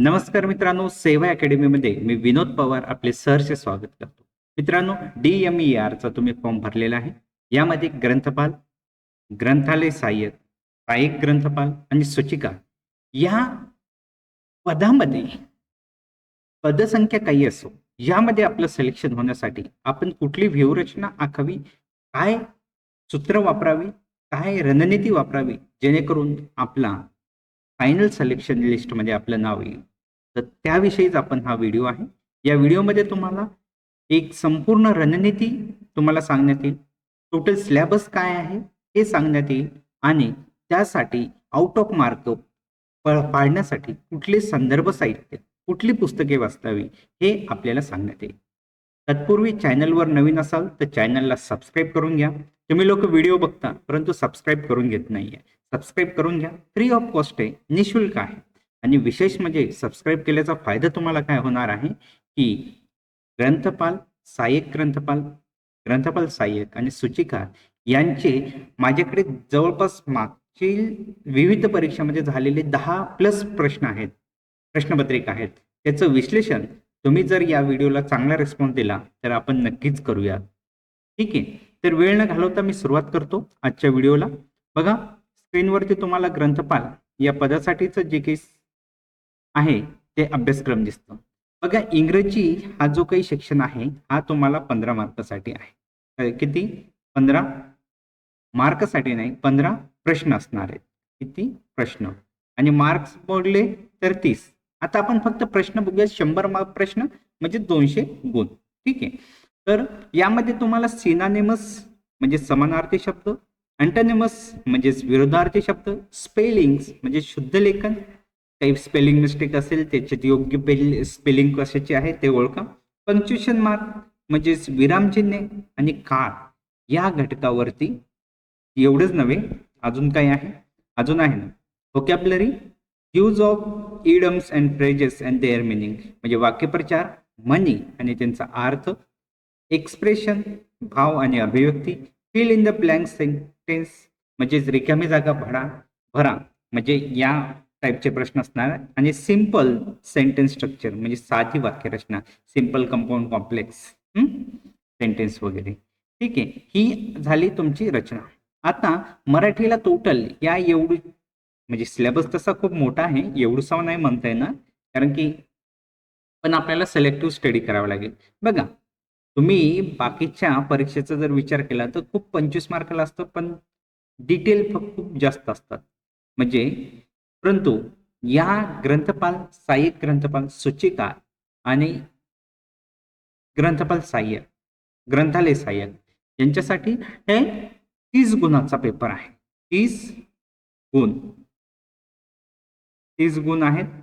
नमस्कार मित्रांनो सेवा अकॅडमीमध्ये मी विनोद पवार आपले सहर्ष स्वागत करतो. मित्रांनो डी एम ई आरचा तुम्ही फॉर्म भरलेला आहे. यामध्ये ग्रंथपाल ग्रंथालय सहाय्यक सहाय्यक ग्रंथपाल आणि सूचिका. या पदामध्ये पदसंख्या काही असो यामध्ये आपलं सिलेक्शन होण्यासाठी आपण कुठली व्यूहरचना आखावी काय सूत्र वापरावी काय रणनीती वापरावी जेणेकरून आपला फायनल सिलेक्शन लिस्टमध्ये आपलं नाव येईल. तर त्याविषयीच आपण हा व्हिडिओ आहे. या व्हिडिओमध्ये तुम्हाला एक संपूर्ण रणनीती तुम्हाला सांगण्यात येईल. टोटल सिलेबस काय आहे हे सांगण्यात येईल आणि त्यासाठी आउट ऑफ मार्क पाळण्यासाठी कुठले संदर्भ साहित्य कुठली पुस्तके वाचावी हे आपल्याला सांगण्यात येईल. तत्पूर्वी चॅनलवर नवीन असाल तर चॅनलला सबस्क्राईब करून घ्या. तुम्ही लोक व्हिडिओ बघता परंतु सबस्क्राईब करून घेत नाहीये. सबस्क्राईब करून घ्या. फ्री ऑफ कॉस्ट आहे. निशुल्क आहे. आणि विशेष म्हणजे सबस्क्राईब केल्याचा फायदा तुम्हाला काय होणार आहे? की ग्रंथपाल सहाय्यक ग्रंथपाल ग्रंथपाल सहाय्यक आणि सूचिका यांचे माझ्याकडे जवळपास मागील विविध परीक्षामध्ये झालेले दहा प्लस प्रश्न आहेत. प्रश्नपत्रिका आहेत. त्याचं विश्लेषण तुम्ही जर या व्हिडिओला चांगला रिस्पॉन्स दिला तर आपण नक्कीच करूया. ठीक आहे. तर वेळ न घालवता मी सुरुवात करतो आजच्या व्हिडिओला. बघा स्क्रीनवरती तुम्हाला ग्रंथपाल या पदासाठीचं जे काही आहे ते अभ्यासक्रम दिसतं. बघा इंग्रजी हा जो काही सेक्शन आहे हा तुम्हाला पंधरा मार्कासाठी आहे. किती? पंधरा? मार्कसाठी नाही पंधरा प्रश्न असणार आहेत. किती? प्रश्न. आणि मार्क्स मोडले तर तीस. आता आपण फक्त प्रश्न बघूया शंभर मार्क प्रश्न म्हणजे दोनशे गुण. ठीक आहे. तर यामध्ये तुम्हाला सिनानेमस म्हणजे समानार्थी शब्द अँटोनिमस म्हणजेच विरोधार्थी शब्द. स्पेलिंग्स म्हणजे शुद्ध लेखन. काही स्पेलिंग मिस्टेक असेल त्याच्यात योग्य स्पेलिंग कशाचे आहे ते ओळखा. पंक्च्युएशन मार्क म्हणजेच विरामचिन्हे आणि काळ. या घटकावरती एवढंच नव्हे अजून काय आहे. अजून आहे ना. Vocabulary use of idioms and phrases and their meaning म्हणजे वाक्यप्रचार मनी आणि त्यांचा अर्थ. एक्सप्रेशन भाव आणि अभिव्यक्ती. Fill in the blank space म्हणजेच रिकामी जागा भरा भरा. म्हणजे या टाईपचे प्रश्न असणार. आणि सिंपल सेंटेन्स स्ट्रक्चर म्हणजे साधी वाक्यरचना सिंपल कंपाऊंड कॉम्प्लेक्स सेंटेन्स वगैरे. ठीक आहे. ही झाली तुमची रचना. आता मराठीला टोटल या एवढी म्हणजे सिलेबस तसा खूप मोठा आहे. एवढूसा नाही म्हणता येणार. कारण की पण आपल्याला सिलेक्टिव्ह स्टडी करावा लागेल. बघा तुम्ही बाकीच्या परीक्षेचा जर विचार केला तर खूप पंचवीस मार्काला असतं पण डिटेल खूप जास्त असतात. म्हणजे परंतु या ग्रंथपाल सहाय्यक ग्रंथपाल सूचिका आणि ग्रंथपाल सहाय्यक ग्रंथालय सहाय्यक यांच्यासाठी हे तीस गुणाचा पेपर आहे. तीस गुण. तीस गुण आहेत.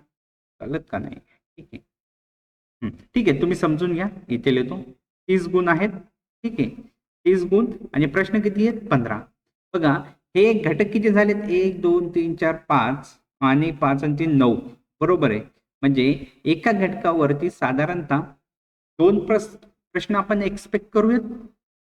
चालत का नाही? ठीक आहे. ठीक आहे. तुम्ही समजून घ्या. इथे लिहितो. तीस गुण आहेत. ठीक आहे. तीस गुण आणि प्रश्न किती आहेत? पंधरा. बघा हे घटक किती झालेत? एक दोन तीन चार पाच आणि पाच आणि तीन नऊ. बरोबर आहे. म्हणजे एका घटकावरती साधारणतः दोन प्रस प्रश्न आपण एक्सपेक्ट करूयात.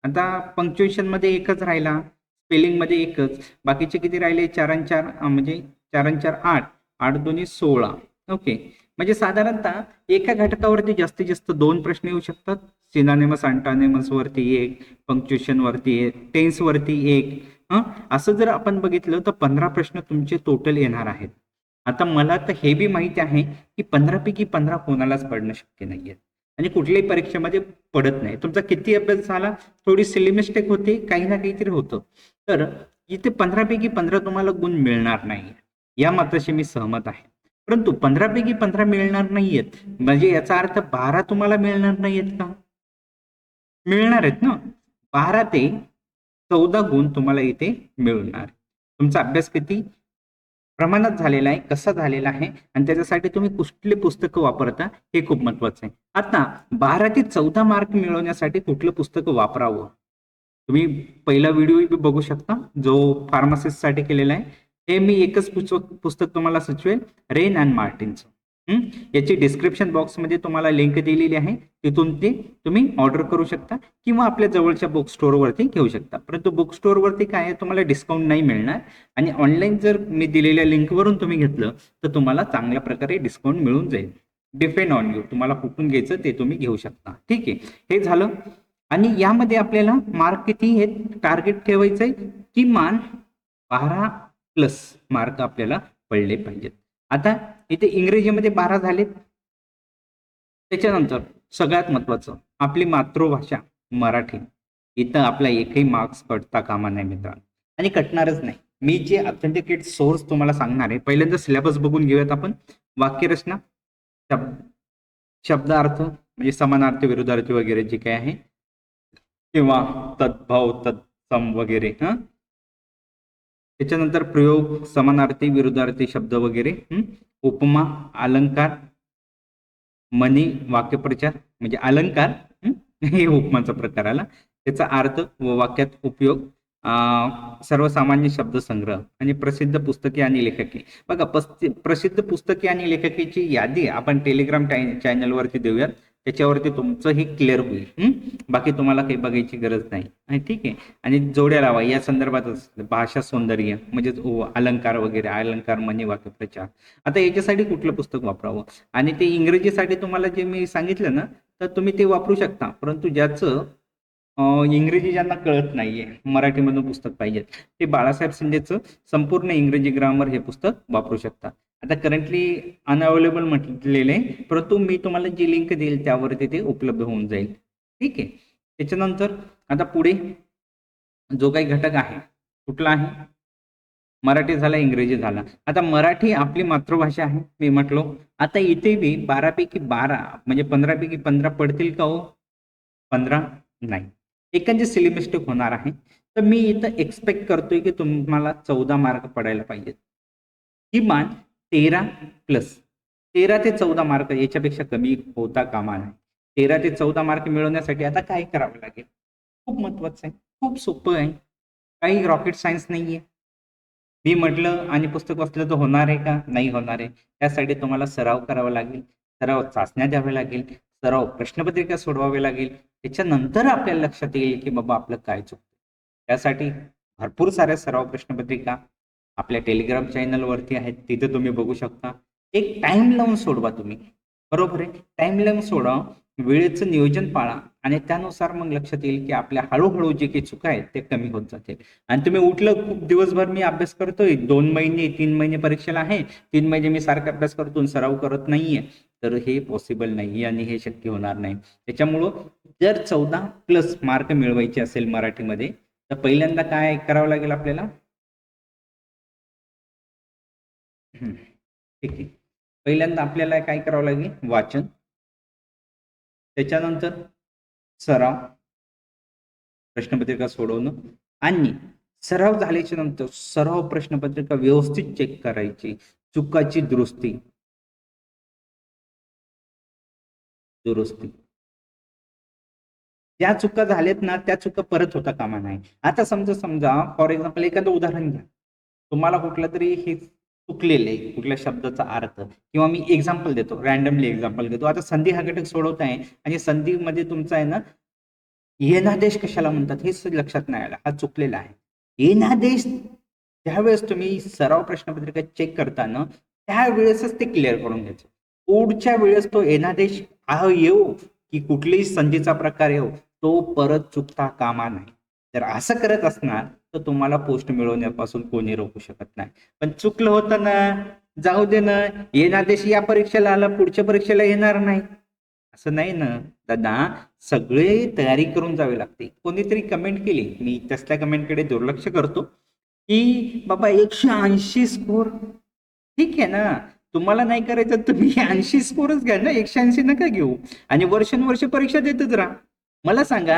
आता पंक्च्युएशनमध्ये एकच राहिला स्पेलिंगमध्ये एकच. बाकीचे किती राहिले? चार आणि चार म्हणजे चार आणि चार आठ. आठ दोन्ही सोळा. ओके. म्हणजे साधारणतः एका घटकावरती जास्तीत जास्त दोन प्रश्न येऊ शकतात. सिनानिमस अँटानेमस वरती एक पंक्च्युएशन वरती एक टेन्स वरती एक असं जर आपण बघितलं तर पंधरा प्रश्न तुमचे टोटल येणार आहेत. आता मला तर हे बी माहिती आहे की पंधरापैकी पंधरा कोणालाच पडणं शक्य नाहीये. आणि कुठल्याही परीक्षेमध्ये पडत नाही. तुमचा किती अभ्यास झाला? थोडी सिली मिस्टेक होते काही ना काहीतरी होतं. तर इथे पंधरापैकी पंधरा तुम्हाला गुण मिळणार नाही. या मताशी मी सहमत आहे. परंतु पंधरापैकी पंधरा मिळणार नाहीयेत. म्हणजे याचा अर्थ बारा तुम्हाला मिळणार नाहीयेत का? मिळणार आहेत ना? बारा ते चौदा गुण तुम्हाला इथे मिळणार. तुमचा अभ्यास किती प्रमाणात झालेला आहे कसा झालेला आहे आणि त्याच्यासाठी तुम्ही कुठले पुस्तकं वापरता हे खूप महत्वाचं आहे. आता बारा ते चौदा मार्क मिळवण्यासाठी कुठलं पुस्तक वापरावं? तुम्ही पहिला व्हिडिओ बघू शकता जो फार्मासिस्टसाठी केलेला आहे. हे मी एकच पुस्तक पुस्तक तुम्हाला सुचवेल रेन अँड मार्टिनचं याची डिस्क्रिप्शन बॉक्समध्ये तुम्हाला लिंक दिलेली आहे. तिथून ते तुम्ही ऑर्डर करू शकता किंवा आपल्या जवळच्या बुक स्टोअरवरती घेऊ शकता. परंतु बुक स्टोअरवरती काय आहे? तुम्हाला डिस्काउंट नाही मिळणार. आणि ऑनलाईन जर मी दिलेल्या लिंकवरून तुम्ही घेतलं तर तुम्हाला चांगल्या प्रकारे डिस्काउंट मिळून जाईल. डिपेंड ऑन यू तुम्हाला कुठून घ्यायचं ते तुम्ही घेऊ शकता. ठीक आहे? हे झालं. आणि यामध्ये आपल्याला मार्क किती हे टार्गेट ठेवायचं आहे किमान बारा प्लस मार्क आपल्याला पडले पाहिजेत. आता इथे इंग्रजीमध्ये बारा झालेत त्याच्यानंतर सगळ्यात महत्वाचं आपली मातृभाषा मराठी. इथं आपला एकही मार्क्स कटता कामा नाही मित्रांनो. आणि कटणारच नाही. मी जे ऑथेंटिकेट सोर्स तुम्हाला सांगणार आहे पहिल्यांदा सिलेबस बघून घेऊयात आपण. वाक्यरचना शब्द शब्दार्थ म्हणजे समानार्थ विरुद्धार्थी वगैरे जे काय आहे. किंवा तद्भाव तत्सम वगैरे हां? त्याच्यानंतर प्रयोग समानार्थी विरुद्धार्थी शब्द वगैरे उपमा अलंकार मनी वाक्यप्रचार म्हणजे अलंकार हे? उपमाचा प्रकार आला. त्याचा अर्थ व वाक्यात उपयोग सर्वसामान्य सर्वसामान्य शब्दसंग्रह आणि प्रसिद्ध पुस्तके आणि लेखके. बघा प्रसिद्ध पुस्तके आणि लेखकेची यादी आपण टेलिग्राम चॅनलवरती देऊयात. त्याच्यावरती तुमचं हे क्लिअर होईल बाकी तुम्हाला काही बघायची गरज नाही. ठीक आहे. आणि जोड्या लावा. या संदर्भातच भाषा सौंदर्य म्हणजेच अलंकार वगैरे अलंकार म्हणी वाक्यप्रचार आता याच्यासाठी कुठलं पुस्तक वापरावं? आणि ते इंग्रजीसाठी तुम्हाला जे मी सांगितलं ना तर तुम्ही ते वापरू शकता. परंतु ज्याचं इंग्रजी ज्यांना कळत नाहीये मराठीमधून पुस्तक पाहिजेत ते बाळासाहेब शिंदेचं संपूर्ण इंग्रजी ग्रामर हे पुस्तक वापरू शकता. आता करंटली अनअवेलेबल म्हटलेले आहे परंतु मी तुम्हाला जी लिंक देईल त्यावरती ते उपलब्ध होऊन जाईल. ठीक आहे? त्याच्यानंतर आता पुढे जो काही घटक आहे कुठला आहे? मराठी झाला इंग्रजी झाला. आता मराठी आपली मातृभाषा आहे मी म्हटलो. आता इथे बी बारापैकी बारा म्हणजे पंधरापैकी पंधरा पडतील का हो? पंधरा नाही. एखादी सिली मिस्टेक होणार आहे. तर मी इथं एक्सपेक्ट करतोय की तुम्हाला चौदा मार्क पडायला पाहिजेत. किमान तेरा प्लस तेरा ते चौदा मार्क याच्यापेक्षा कमी होता कामा नाही तेरा ते चौदा मार्क मिळवण्यासाठी आता काय करावं लागेल? खूप महत्वाचं आहे. खूप सोपं आहे. काही रॉकेट सायन्स नाहीये. मी म्हटलं आणि पुस्तक वाचलं तर होणार आहे का? नाही होणार आहे. त्यासाठी तुम्हाला सराव करावा लागेल. सराव चाचण्या द्याव्या लागेल. सराव प्रश्नपत्रिका सोडवावी लागेल. त्याच्यानंतर आपल्याला लक्षात येईल की बाबा आपलं काय चुकतं त्यासाठी भरपूर साऱ्या सराव प्रश्नपत्रिका आपल्या टेलिग्राम चॅनलवरती आहेत तिथे तुम्ही बघू शकता. एक टाईम लावून सोडवा तुम्ही. बरोबर आहे? टाइम लावून सोडा वेळेचं नियोजन पाळा आणि त्यानुसार मग लक्षात येईल की आपल्या हळूहळू जे काही चुका आहेत ते कमी होत जातील. आणि तुम्ही उठलं खूप दिवसभर मी अभ्यास करतोय. दोन महिने तीन महिने परीक्षेला आहे. तीन महिने मी सारखा अभ्यास करतो सराव करत नाहीये. तर हे पॉसिबल नाही आणि हे शक्य होणार नाही. त्याच्यामुळं जर चौदा प्लस मार्क मिळवायचे असेल मराठीमध्ये तर पहिल्यांदा काय करावं लागेल आपल्याला? ठीक आहे. पहिल्यांदा आपल्याला काय करावं लागेल? वाचन. त्याच्यानंतर सराव. प्रश्नपत्रिका सोडवणं. आणि सराव झाल्याच्यानंतर सराव प्रश्नपत्रिका व्यवस्थित चेक करायची. चुकाची दुरुस्ती. दुरुस्ती. ज्या चुका झाल्यात ना त्या चुका परत होता कामा नाही आता समजा समजा फॉर एक्झाम्पल एखादं उदाहरण घ्या. तुम्हाला कुठलं तरी हे चुकलेले कुठल्या शब्दाचा अर्थ. किंवा मी एक्झाम्पल देतो रॅन्डमली एक्झाम्पल देतो. आता संधी हा घटक सोडवत आहे आणि संधीमध्ये तुमचा आहे ना येनादेश कशाला म्हणतात हेच लक्षात नाही आलं. हा चुकलेला आहे. येनादेश ज्यावेळेस तुम्ही सराव प्रश्नपत्रिका चेक करताना त्यावेळेसच ते क्लिअर करून घ्यायचं. पुढच्या वेळेस तो येनादेश हा येऊ की कुठलीही संधीचा प्रकार येऊ तो परत चुकता कामा नाही. तर असं करत असणार तर तुम्हाला पोस्ट मिळवण्यापासून कोणी रोखू शकत नाही. पण चुकलं होतं ना जाऊ दे ना येनादेश या परीक्षेला आला पुढच्या परीक्षेला येणार नाही. असं नाही ना. दादा सगळे तयारी करून जावी लागते. कोणीतरी कमेंट केली. मी तसल्या कमेंटकडे दुर्लक्ष करतो की बाबा एकशे ऐंशी स्कोर ठीक आहे ना. तुम्हाला नाही करायचं तुम्ही ऐंशी स्कोरच घ्या ना. एकशे ऐंशी नका घेऊ. आणि वर्षानुवर्ष परीक्षा देतच राहा. मला सांगा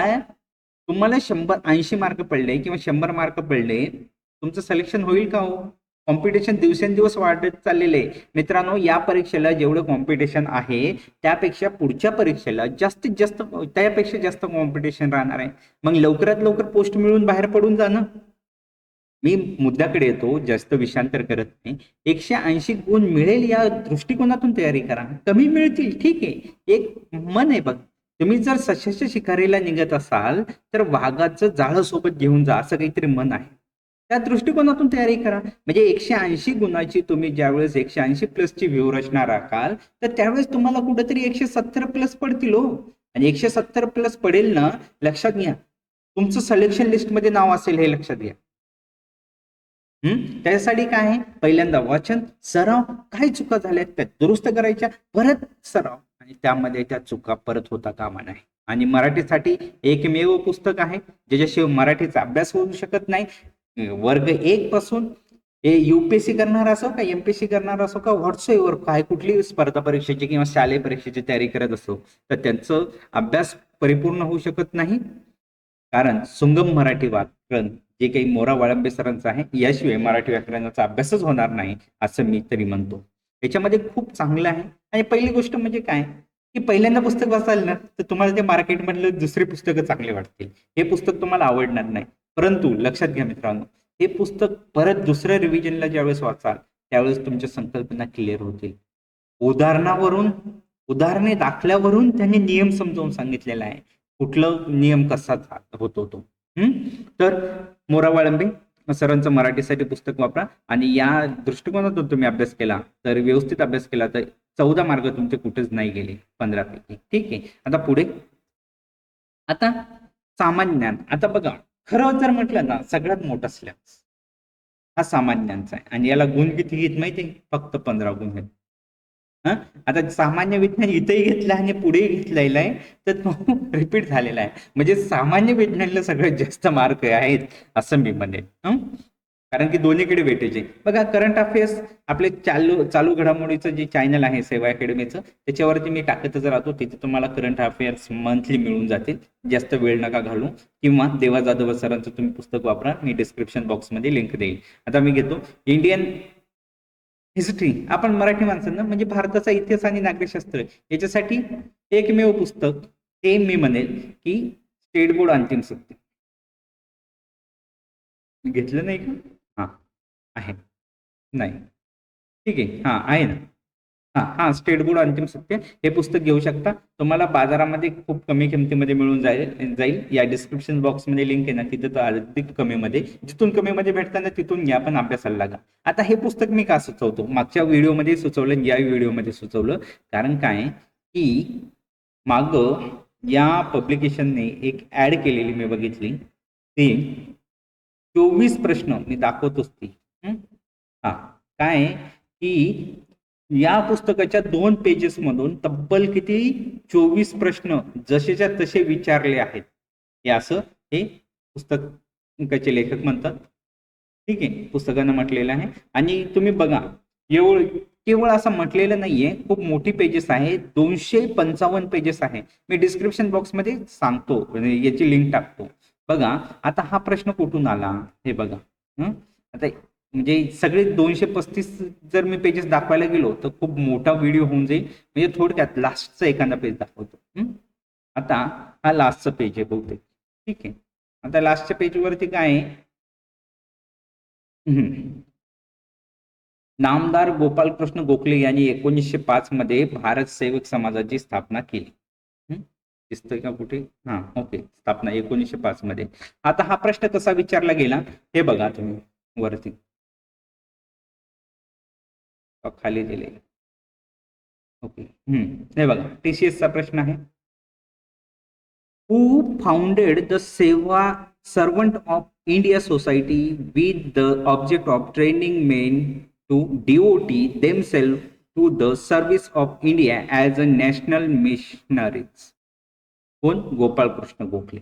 तुम्हाला शंभर ऐंशी मार्क पडले किंवा शंभर मार्क पडले तुमचं सिलेक्शन होईल का हो? कॉम्पिटिशन दिवसेंदिवस वाढत चाललेले आहे. मित्रांनो या परीक्षेला जेवढं कॉम्पिटिशन आहे त्यापेक्षा पुढच्या परीक्षेला जास्तीत जास्त त्यापेक्षा जास्त कॉम्पिटिशन राहणार आहे. मग लवकरात लवकर पोस्ट मिळून बाहेर पडून जाणं? मी मुद्द्याकडे येतो जास्त विषांतर करत नाही. एकशे ऐंशी गुण मिळेल या दृष्टिकोनातून तयारी करा. कमी मिळतील ठीक आहे. एक मन आहे बघ. तुम्ही जर सशस्त्र शिकारीला निघत असाल तर वाघाचं जाळं सोबत घेऊन जा असं काहीतरी मन आहे. त्या दृष्टिकोनातून तयारी करा. म्हणजे एकशे ऐंशी गुणाची तुम्ही ज्यावेळेस एकशे ऐंशी प्लसची व्यूहरचना राखाल तर त्यावेळेस तुम्हाला कुठेतरी एकशे सत्तर प्लस पडतील हो. आणि एकशे सत्तर प्लस पडेल ना लक्षात घ्या. तुमचं सलेक्शन लिस्टमध्ये नाव असेल हे लक्षात घ्या. हम्म काय आहे? पहिल्यांदा वाचन सराव. काय चुका झाल्यात त्या दुरुस्त करायच्या. परत सराव. आणि त्यामध्ये त्या चुका परत होता कामा नाही. आणि मराठीसाठी एकमेव पुस्तक आहे ज्याच्याशिवाय मराठीचा अभ्यास होऊ शकत नाही. वर्ग एक पासून हे युपीएससी करणार असो का एमपीएससी करणार असो का व्हॉट्सअपवर काय कुठली स्पर्धा परीक्षेची किंवा शालेय परीक्षेची तयारी करत असो तर त्यांचं अभ्यास परिपूर्ण होऊ शकत नाही. कारण सुंगम मराठी व्याकरण जे काही मोरा वाळंबे सरांचं आहे याशिवाय मराठी व्याकरणाचा अभ्यासच होणार नाही असं मी तरी म्हणतो. याच्यामध्ये खूप चांगलं आहे. आणि पहिली गोष्ट म्हणजे काय? की पहिल्यांदा पुस्तक वाचाल ना तर तुम्हाला ते मार्केटमधलं दुसरे पुस्तकं चांगले वाटतील. हे पुस्तक तुम्हाला आवडणार नाही. परंतु लक्षात घ्या मित्रांनो हे पुस्तक परत दुसऱ्या रिव्हिजनला ज्यावेळेस वाचाल त्यावेळेस तुमच्या संकल्पना क्लिअर होतील. उदाहरणावरून उदाहरणे दाखल्यावरून त्यांनी नियम समजावून सांगितलेला आहे. कुठला नियम कसा होतो तो? हम्म तर मोरा वाळंबे सरांचं मराठीसाठी पुस्तक वापरा. आणि या दृष्टिकोनातून तुम्ही अभ्यास केला तर व्यवस्थित अभ्यास केला तर चौदा मार्ग तुमचे कुठेच नाही गेले पंधरापैकी ठीक आहे? आता पुढे. आता सामान्य ज्ञान. आता बघा खरं जर म्हटलं ना सगळ्यात मोठा सिलेबस हा सामान्य आहे. आणि याला गुण किती घेत माहिती फक्त पंधरा गुण घेत आता सामान्य विज्ञान इथेही घेतलं आणि पुढेही घेतलेला आहे तर तो रिपीट झालेला आहे. म्हणजे सामान्य विज्ञानला सगळ्यात जास्त मार्क आहेत असं मी म्हणेन. कारण की दोन्हीकडे वेटेज आहे. बघा करंट अफेअर्स आपले चालू चालू घडामोडीचं जे चॅनल आहे सेवा अकॅडमीचं त्याच्यावरती मी टाकतच राहतो. तिथे तुम्हाला करंट अफेअर्स मंथली मिळून जातील. जास्त वेळ नका घालू. किंवा देवा जाधव सरांचं तुम्ही पुस्तक वापरा. मी डिस्क्रिप्शन बॉक्समध्ये लिंक देईल. आता मी घेतो. इंडियन हिस्ट्री आपण मराठी माणसांना म्हणजे भारताचा इतिहास आणि नागरिकशास्त्र याच्यासाठी एकमेव पुस्तक ते मी म्हणेल की स्टेट बोर्ड अंतिम सत्य. घेतलं नाही का? हा. आहे. नाही. ठीक आहे. हा आहे ना. हा हा स्टेट बोर्ड अंतिम सत्य. हे पुस्तक घेऊ शकता. तुम्हाला बाजारामध्ये खूप कमी किमतीमध्ये मिळून जाईल जाईल. या डिस्क्रिप्शन बॉक्समध्ये लिंक आहे ना तिथे तो अधिक कमीमध्ये जिथून कमीमध्ये भेटताना तिथून घ्या पण अभ्यासाला लागा. आता हे पुस्तक मी का सुचवतो? मागच्या व्हिडिओमध्ये सुचवलं या व्हिडिओमध्ये सुचवलं. कारण काय? की माग या पब्लिकेशनने एक ऍड केलेली मी बघितली. ती चोवीस प्रश्न मी दाखवतोच ती हा. काय? की या पुस्तकाच्या दोन पेजेस मधून तब्बल किती? चोवीस प्रश्न जसेच्या तसे विचारले आहेत. हे असं हे पुस्तकाचे लेखक म्हणतात. ठीक आहे पुस्तकानं म्हटलेलं आहे. आणि तुम्ही बघा एवढ केवळ असं म्हटलेलं नाहीये खूप मोठी पेजेस आहे दोनशे पंचावन्न पेजेस आहे. मी डिस्क्रिप्शन बॉक्समध्ये सांगतो म्हणजे याची लिंक टाकतो. बघा आता हा प्रश्न कुठून आला? हे बघा आता म्हणजे सगळे दोनशे पस्तीस जर मी पेजेस दाखवायला गेलो तर खूप मोठा व्हिडिओ होऊन जाईल. म्हणजे थोडक्यात लास्टचा एखादा पेज दाखवतो. आता हा लास्टचा पेज आहे बहुतेक. ठीक आहे. आता लास्टच्या पेजवरती काय आहे? नामदार गोपालकृष्ण गोखले यांनी एकोणीसशे पाच मध्ये भारत सेवक समाजाची स्थापना केली. दिसतोय का कुठे? हा ओके. स्थापना एकोणीसशे पाच मध्ये. आता हा प्रश्न कसा विचारला गेला? हे बघा तुम्ही वरती. खाली दिलेलं ओके हम्म हे बघा टीसीएस चा प्रश्न आहे. हू फाउंडेड द सेवा servant of India society with the object of training men to devote themselves to the service of India as a national missionaries कोण? गोपाळकृष्ण गोखले.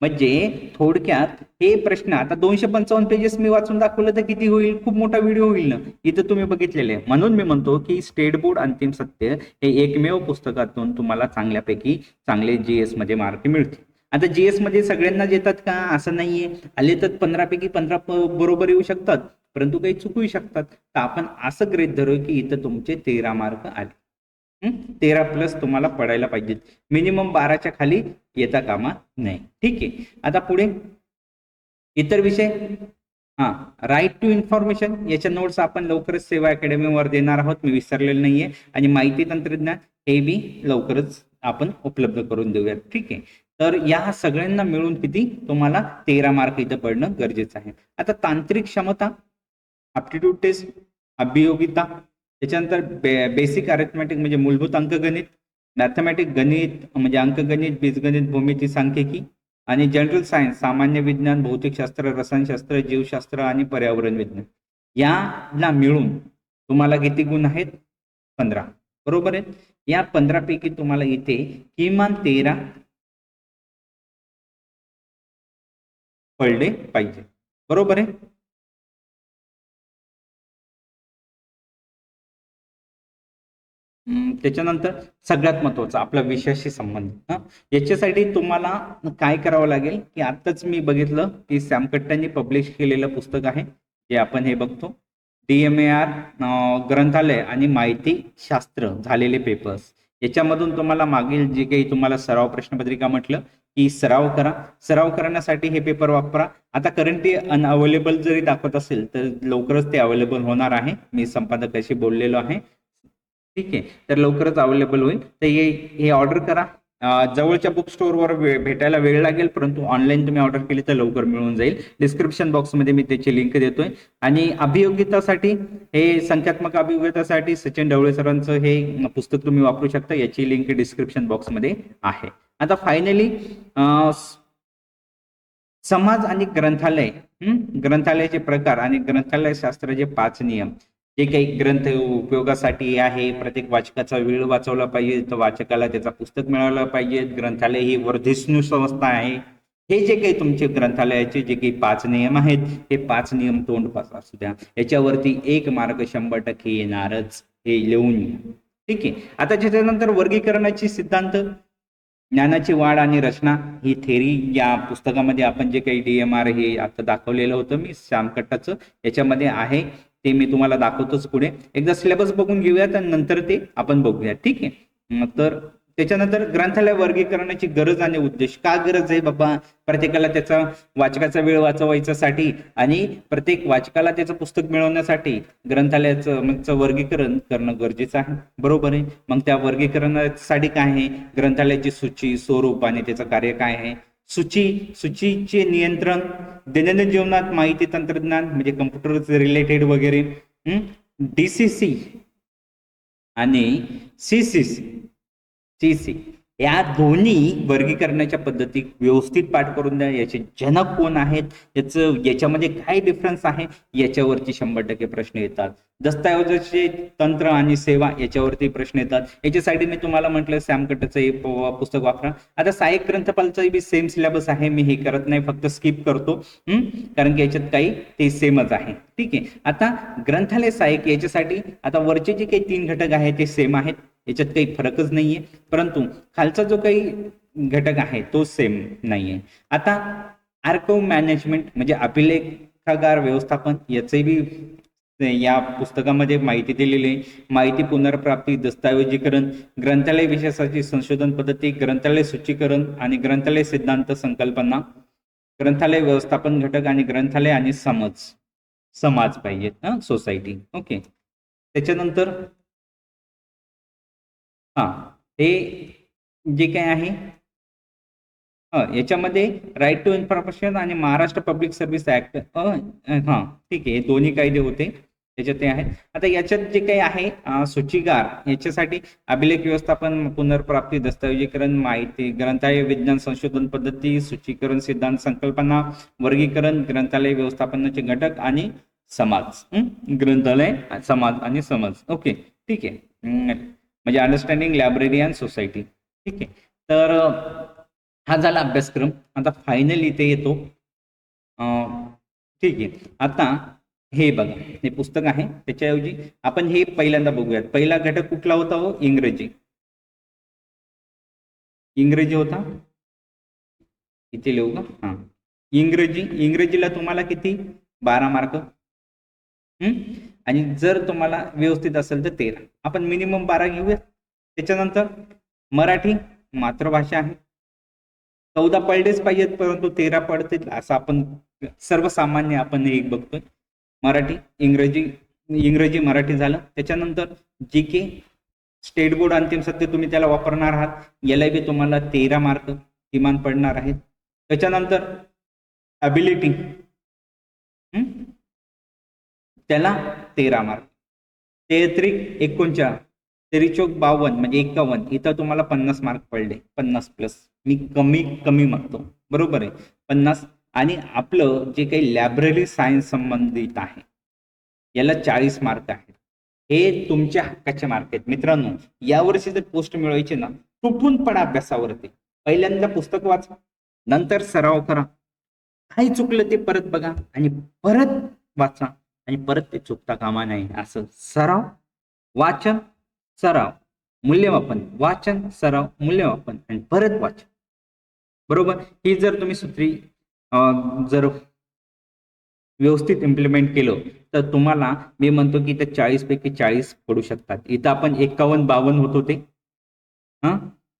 म्हणजे थोडक्यात हे प्रश्न आता दोनशे पंचावन्न पेजेस मी वाचून दाखवलं तर किती होईल? खूप मोठा व्हिडिओ होईल ना? इथं तुम्ही बघितलेले आहे. म्हणून मी म्हणतो की स्टेट बोर्ड अंतिम सत्य हे एकमेव पुस्तकातून तुम्हाला चांगल्यापैकी चांगले जीएसमध्ये मार्क मिळतील. आता जीएसमध्ये सगळ्यांनाच येतात का? असं नाहीये. आले तर पंधरापैकी पंधरा बरोबर येऊ शकतात. परंतु काही चुकू शकतात. तर आपण असं ग्रेट धरू की इथं तुमचे तेरा मार्क आले. तेरा प्लस तुम्हाला पडायला पाहिजेत मिनिमम बाराच्या खाली येता कामा नाही ठीक आहे. आता पुढे इतर विषय. हा. राईट टू इन्फॉर्मेशन याच्या नोट्स आपण लवकरच सेवा अकॅडमीवर देणार आहोत. मी विसरलेलं नाहीये. आणि माहिती तंत्रज्ञान हे बी लवकरच आपण उपलब्ध करून देऊयात. ठीक आहे. तर या सगळ्यांना मिळून किती? तुम्हाला तेरा मार्क इथं पडणं गरजेचं आहे. आता तांत्रिक क्षमता अप्टिट्यूड टेस्ट अभियोगिता त्याच्यानंतर बे बेसिक अरेथमॅटिक म्हणजे मूलभूत अंकगणित मॅथमॅटिक गणित म्हणजे अंकगणित बीजगणित भूमिती सांख्यिकी आणि जनरल सायन्स सामान्य विज्ञान भौतिकशास्त्र रसायनशास्त्र जीवशास्त्र आणि पर्यावरण विज्ञान. याला मिळून तुम्हाला किती गुण आहेत? पंधरा. बरोबर आहे? या पंधरापैकी तुम्हाला इथे किमान तेरा पडले पाहिजे. बरोबर आहे? त्याच्यानंतर सगळ्यात महत्वाचं आपला विषयाशी संबंधित हा. याच्यासाठी तुम्हाला काय करावं लागेल की आताच मी बघितलं की सॅमकट्ट्यांनी पब्लिश केलेलं पुस्तक आहे जे आपण हे बघतो. डी एम ए आर ग्रंथालय आणि माहिती शास्त्र झालेले पेपर्स याच्यामधून तुम्हाला मागील जे काही तुम्हाला सराव प्रश्नपत्रिका म्हटलं की सराव करा. सराव करण्यासाठी हे पेपर वापरा. आता करंटली अनअवेलेबल जरी दाखवत असेल तर लवकरच ते अवेलेबल होणार आहे. मी संपादकाशी बोललेलो आहे. ठीक आहे तर लवकरच अवेलेबल होईल. तर हे हे ऑर्डर करा. जवळच्या बुक स्टोअरवर वे- भेटायला वेळ लागेल परंतु ऑनलाईन तुम्ही ऑर्डर केली तर लवकर मिळून जाईल. डिस्क्रिप्शन बॉक्समध्ये मी त्याची लिंक देतोय. आणि अभियोगितासाठी हे संख्यात्मक अभियोगितासाठी सचिन ढवळे सरांचं हे पुस्तक तुम्ही वापरू शकता. याची लिंक डिस्क्रिप्शन बॉक्समध्ये आहे. आता फायनली समाज आणि ग्रंथालय. ग्रंथालयाचे प्रकार आणि ग्रंथालय शास्त्राचे पाच नियम. जे काही ग्रंथ उपयोगासाठी आहे प्रत्येक वाचकाचा वेळ वाचवला पाहिजे तर वाचकाला त्याचा पुस्तक मिळालं पाहिजे ग्रंथालय ही वर्धिष्णू संस्था आहे. हे जे काही तुमचे ग्रंथालयाचे जे काही पाच नियम आहेत हे पाच नियम तोंडपास असू द्या. याच्यावरती एक मार्क शंभर टक्के येणारच हे लिहून घ्या. ठीक आहे? आता त्याच्यानंतर वर्गीकरणाची सिद्धांत ज्ञानाची वाढ आणि रचना ही थेरी या पुस्तकामध्ये आपण जे काही डी एम आर हे आता दाखवलेलं होतं मी श्यामकट्टाचं याच्यामध्ये आहे. ते मी तुम्हाला दाखवतोच पुढे. एकदा सिलेबस बघून घेऊयात आणि नंतर ते आपण बघूया ठीक आहे? तर त्याच्यानंतर ग्रंथालय वर्गीकरणाची गरज आणि उद्देश. का गरज आहे बाबा? प्रत्येकाला त्याचा वाचकाचा वेळ वाचवायच्यासाठी आणि प्रत्येक वाचकाला त्याचं पुस्तक मिळवण्यासाठी ग्रंथालयाचं वर्गीकरण करणं गरजेचं आहे. बरोबर आहे? मग त्या वर्गीकरणासाठी काय आहे? ग्रंथालयाची सूची स्वरूप आणि त्याचं कार्य काय आहे? सूची सूचीचे नियंत्रण दैनंदिन जीवनात माहिती तंत्रज्ञान म्हणजे कम्प्युटर रिलेटेड वगैरे डीसीसी आणि सी सी सी सी या दोन्ही वर्गीकरणाच्या पद्धती व्यवस्थित पाठ करून द्या. याचे जनक कोण आहेत? याचं याच्यामध्ये काय डिफरन्स आहे? याच्यावरती शंभर टक्के प्रश्न येतात. दस्तऐवजाचे तंत्र आणि सेवा याच्यावरती प्रश्न येतात. याच्यासाठी मी तुम्हाला म्हटलं सॅमकटचं हे पुस्तक वापरा. आता सहाय्यक ग्रंथपालचं बी सेम सिलेबस आहे. मी हे करत नाही फक्त स्किप करतो. कारण की याच्यात काही ते सेमच आहे. ठीक आहे. आता ग्रंथालय सहाय्यक याच्यासाठी आता वरचे जे काही तीन घटक आहेत ते सेम आहेत. याच्यात काही फरकच नाहीये. परंतु खालचा जो काही घटक आहे तो सेम नाहीये. आता आर्कव मॅनेजमेंट म्हणजे अभिलेखागार व्यवस्थापन याचे बी या पुस्तकामध्ये माहिती दिलेली आहे. माहिती पुनर्प्राप्ती दस्तावेजीकरण ग्रंथालय विशेषाची संशोधन पद्धती ग्रंथालय सूचीकरण आणि ग्रंथालय सिद्धांत संकल्पना ग्रंथालय व्यवस्थापन घटक आणि ग्रंथालय आणि समज समाज पाहिजेत सोसायटी ओके त्याच्यानंतर हा हे जे काय आहे? याच्यामध्ये राईट टू इन्फॉर्मेशन आणि महाराष्ट्र पब्लिक सर्व्हिस ऍक्ट हा ठीक आहे हे दोन्ही कायदे होते त्याच्यात ते आहेत आता याच्यात जे काही आहे सूचीगार याच्यासाठी अभिलेख व्यवस्थापन पुनर्प्राप्ती दस्तऐवजीकरण माहिती ग्रंथालय विज्ञान संशोधन पद्धती सूचीकरण सिद्धांत संकल्पना वर्गीकरण ग्रंथालय व्यवस्थापनाचे घटक आणि समाज हं? ग्रंथालय समाज आणि समाज. ओके ठीक आहे. हं, म्हणजे अंडरस्टँडिंग लायब्ररी अँड सोसायटी ठीक आहे. तर हा झाला अभ्यासक्रम. आता फायनली इथे येतो. ठीक आहे. आता हे बघा. हे पुस्तक आहे. त्याच्याऐवजी आपण हे पहिल्यांदा बघूयात. पहिला घटक कुठला होता हो? इंग्रजी. इंग्रजी होता? इथे लिहू का? हा. इंग्रजी. इंग्रजीला तुम्हाला किती? बारा मार्क. हम्म आणि जर तुम्हाला व्यवस्थित असेल तर तेरा. आपण मिनिमम बारा घेऊया त्याच्यानंतर मराठी मातृभाषा आहे. चौदा पडलेच पाहिजेत परंतु तेरा पडतील असं आपण सर्वसामान्य आपण एक बघतोय. मराठी इंग्रजी इंग्रजी मराठी झालं. त्याच्यानंतर जी के स्टेट बोर्ड अंतिम सत्य तुम्ही त्याला वापरणार आहात. याला बी तुम्हाला तेरा मार्क किमान पडणार आहेत. त्याच्यानंतर अबिलिटी त्याला तेरा मार्क. तेहत्रिक एकोणचाळ तेरीचोक बावन्न म्हणजे एकावन्न इथं तुम्हाला पन्नास मार्क पडले. पन्नास प्लस मी कमी कमी मागतो. बरोबर आहे? पन्नास. आणि आपलं जे काही लायब्ररी सायन्स संबंधित आहे याला चाळीस मार्क आहेत. हे तुमच्या हक्काचे मार्क आहेत. मित्रांनो यावर्षी जर पोस्ट मिळवायचे ना तुटून पडा अभ्यासावरती. पहिल्यांदा पुस्तक वाचा नंतर सराव करा. काही चुकलं ते परत बघा आणि परत वाचा. आणि परत ते चुकता कामा नाही असं सराव वाचन सराव मूल्यमापन वाचन सराव मूल्यमापन आणि परत वाचन. बरोबर? ही जर तुम्ही सूत्री जर व्यवस्थित इम्प्लिमेंट केलं तर तुम्हाला मी म्हणतो की इथं चाळीस पैकी चाळीस पडू शकतात. इथं आपण एकावन्न बावन्न होत होते. हां?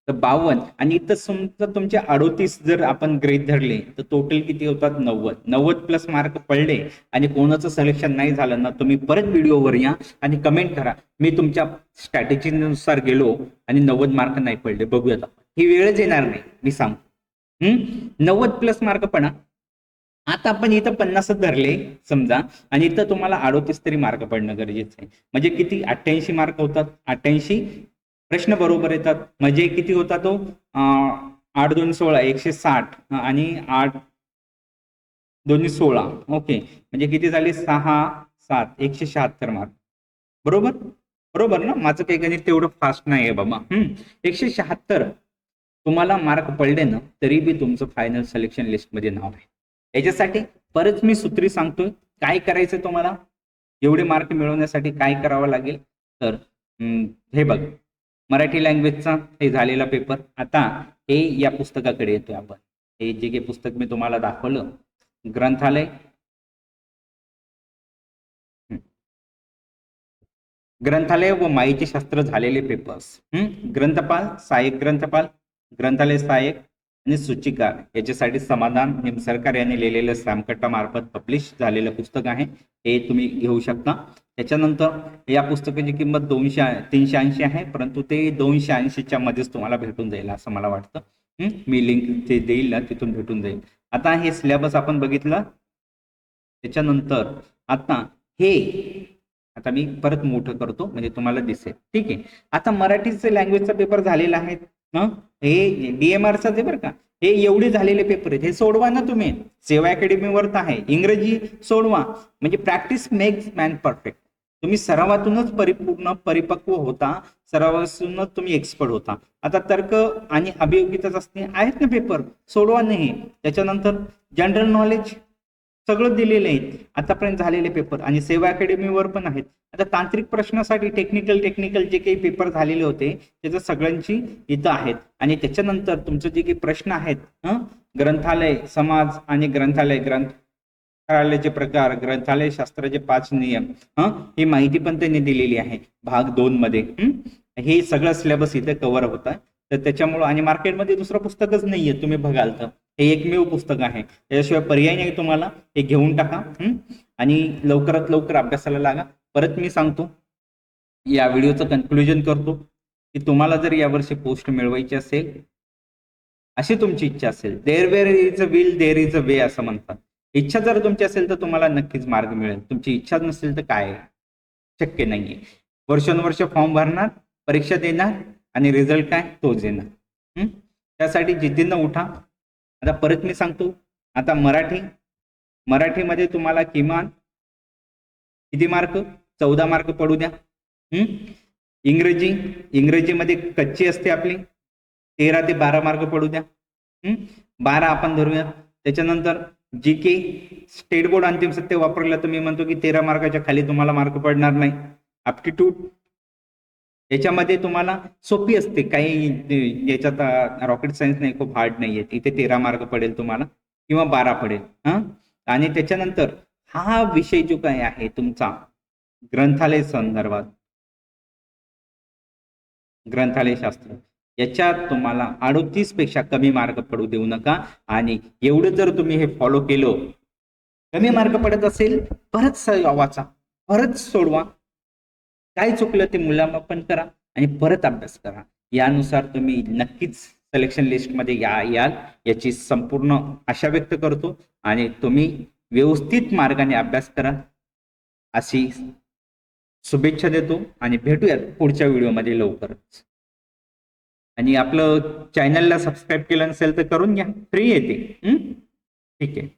तर बावन्न. आणि इथं समजा तुमचे अडोतीस जर आपण ग्रेट धरले तर टोटल किती होतात? नव्वद. नव्वद प्लस मार्क पडले आणि कोणाचं सिलेक्शन नाही झालं ना तुम्ही परत व्हिडिओवर या आणि कमेंट करा. मी तुमच्या स्ट्रॅटेजीनुसार गेलो आणि नव्वद मार्क नाही पडले. बघूयात आपण. ही वेळच येणार नाही. मी सांगतो. हम्म? नव्वद प्लस मार्क पडा आता आपण इथं पन्नासच धरले समजा आणि इथं तुम्हाला अडोतीस तरी मार्क पडणं गरजेचं आहे. म्हणजे किती? अठ्ठ्याऐंशी मार्क होतात. अठ्ठ्याऐंशी प्रश्न बरोबर येतात. म्हणजे किती होता तो? आठ दोन सोळा एकशे साठ. आणि आठ दोन्ही सोळा. ओके. म्हणजे किती झाले? सहा सात. एकशे शहात्तर मार्क बरोबर? बरोबर ना? माझं काही गणित तेवढं फास्ट नाही आहे बाबा. हम्म. एकशे शहात्तर. तुम्हाला मार्क पडले ना तरी बी तुमचं फायनल सिलेक्शन लिस्टमध्ये नाव आहे. याच्यासाठी परत मी सूत्री सांगतोय. काय करायचं तुम्हाला? एवढे मार्क मिळवण्यासाठी काय करावं लागेल? तर हे बघ. मराठी लँग्वेजचा हे झालेला पेपर आता हे या पुस्तकाकडे येतोय आपण. हे जे काही पुस्तक मी तुम्हाला दाखवलं ग्रंथालय. ग्रंथालय व माहिती शास्त्र झालेले पेपर्स हम्म ग्रंथपाल सहाय्यक ग्रंथपाल ग्रंथालय सहाय्यक आणि सूचिकार याच्यासाठी समाधान निमसरकार यांनी लिहिलेलं सॅमकट्टा मार्फत पब्लिश झालेलं पुस्तक आहे. हे तुम्ही घेऊ शकता. त्याच्यानंतर या पुस्तकाची किंमत दोनशे तीनशे ऐंशी आहे परंतु ते दोनशे ऐंशीच्या मध्येच तुम्हाला भेटून जाईल असं मला वाटतं. मी लिंक ते देईल ना तिथून भेटून जाईल. आता हे सिलेबस आपण बघितलं. त्याच्यानंतर आता हे आता मी परत मोठं करतो म्हणजे तुम्हाला दिसेल. ठीक आहे. आता मराठीचे लँग्वेजचा पेपर झालेला आहे. हं? हे डीएमआरचा आहे बरं का. हे एवढे झालेले पेपर आहेत. हे सोडवा ना तुम्ही. सेवा अकॅडमीवर तर आहे. इंग्रजी सोडवा. म्हणजे प्रॅक्टिस मेक्स मॅन परफेक्ट तुम्ही सरावातूनच परिपूर्ण परिपक्व होता. सरावातूनच तुम्ही एक्सपर्ट होता. आता तर्क आणि अभियोगिता चाचणी आहेत ना पेपर सोडवा नाही. त्याच्यानंतर जनरल नॉलेज सगळं दिलेलं आहे. आतापर्यंत झालेले पेपर आणि सेवा अकॅडमीवर पण आहेत. आता तांत्रिक प्रश्नासाठी टेक्निकल टेक्निकल जे काही पेपर झालेले होते त्याचं सगळ्यांची इथं आहेत. आणि त्याच्यानंतर तुमचे जे काही प्रश्न आहेत ग्रंथालय समाज आणि ग्रंथालय ग्रंथालयाचे प्रकार ग्रंथालय शास्त्राचे पाच नियम हं? ही माहिती पण त्यांनी दिलेली आहे. भाग दोन मध्ये हे? सगळं सिलेबस इथे कव्हर होत. आहे तर त्याच्यामुळं आणि मार्केटमध्ये दुसरं पुस्तकच नाहीये तुम्ही बघाल तर. हे एकमेव पुस्तक आहे. त्याच्याशिवाय पर्याय नाही तुम्हाला. हे घेऊन टाका आणि लवकरात लवकर अभ्यासाला लागा. परत मी सांगतो या व्हिडिओचं कन्क्लुजन करतो की तुम्हाला जर यावर्षी पोस्ट मिळवायची असेल अशी तुमची इच्छा असेल there where is a will there is a way असं म्हणतात. इच्छा जर तुमची असेल तर तुम्हाला नक्कीच मार्ग मिळेल. तुमची इच्छा नसेल तर काय? शक्य नाहीये. वर्षानुवर्ष फॉर्म भरणार परीक्षा देणार आणि रिझल्ट काय? तोच येणार त्यासाठी जिद्दीनं उठा. आता परत मी सांगतो. आता मराठी मराठीमध्ये तुम्हाला किमान किती मार्क? चौदा मार्क पडू द्या. इंग्रजी इंग्रजीमध्ये कच्ची असते आपली. तेरा ते बारा मार्क पडू द्या. बारा आपण धरूया. त्याच्यानंतर जी के स्टेट बोर्ड अंतिम सत्य वापरलं तर मी म्हणतो की तेरा मार्काच्या खाली तुम्हाला मार्क पडणार नाही. Aptitude याच्यामध्ये तुम्हाला सोपी असते. काही याच्यात रॉकेट सायन्स नाही खूप हार्ड नाही आहे इथे तेरा मार्ग पडेल तुम्हाला किंवा बारा पडेल हा? आणि त्याच्यानंतर हा विषय जो काय आहे तुमचा ग्रंथालय संदर्भात ग्रंथालय शास्त्र याच्यात तुम्हाला अडोतीसपेक्षा कमी मार्ग पडू देऊ नका. आणि एवढं जर तुम्ही हे फॉलो केलं कमी मार्ग पडत असेल परत वाचा. परत सोडवा. काय चुकलं ते मूल्यमापन करा आणि परत अभ्यास करा. यानुसार तुम्ही नक्कीच सिलेक्शन लिस्टमध्ये या याल. याची संपूर्ण आशा व्यक्त करतो आणि तुम्ही व्यवस्थित मार्गाने अभ्यास करा. अशी शुभेच्छा देतो आणि भेटूयात पुढच्या व्हिडिओमध्ये लवकरच. आणि आपलं चॅनलला सबस्क्राईब केलं नसेल तर करून घ्या. फ्री येते ठीक आहे.